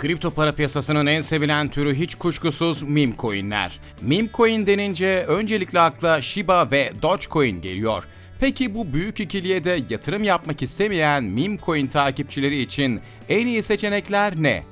Kripto para piyasasının en sevilen türü hiç kuşkusuz meme coinler. Meme coin denince öncelikle akla Shiba ve Dogecoin geliyor. Peki bu büyük ikiliye de yatırım yapmak istemeyen meme coin takipçileri için en iyi seçenekler ne?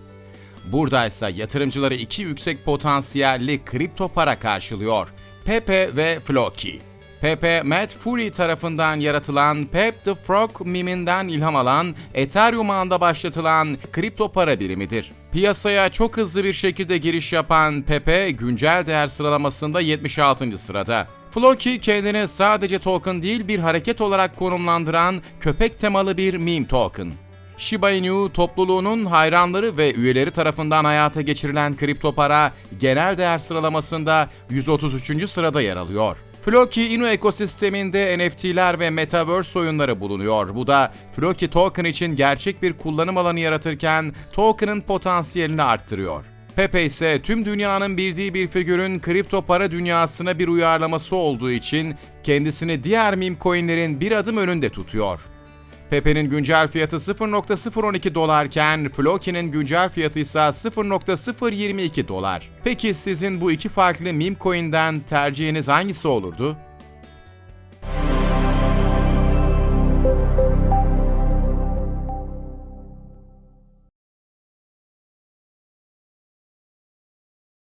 Buradaysa yatırımcıları iki yüksek potansiyelli kripto para karşılıyor. Pepe ve Floki. Pepe, Matt Fury tarafından yaratılan Pep the Frog miminden ilham alan, Ethereum ağında başlatılan kripto para birimidir. Piyasaya çok hızlı bir şekilde giriş yapan Pepe, güncel değer sıralamasında 76. sırada. Floki kendini sadece token değil bir hareket olarak konumlandıran köpek temalı bir meme token. Shiba Inu topluluğunun hayranları ve üyeleri tarafından hayata geçirilen kripto para genel değer sıralamasında 133. sırada yer alıyor. Floki Inu ekosisteminde NFT'ler ve Metaverse oyunları bulunuyor. Bu da Floki token için gerçek bir kullanım alanı yaratırken token'ın potansiyelini arttırıyor. Pepe ise tüm dünyanın bildiği bir figürün kripto para dünyasına bir uyarlaması olduğu için kendisini diğer meme coinlerin bir adım önünde tutuyor. Pepe'nin güncel fiyatı 0.012 dolarken Floki'nin güncel fiyatı ise 0.022 dolar. Peki sizin bu iki farklı meme coin'den tercihiniz hangisi olurdu?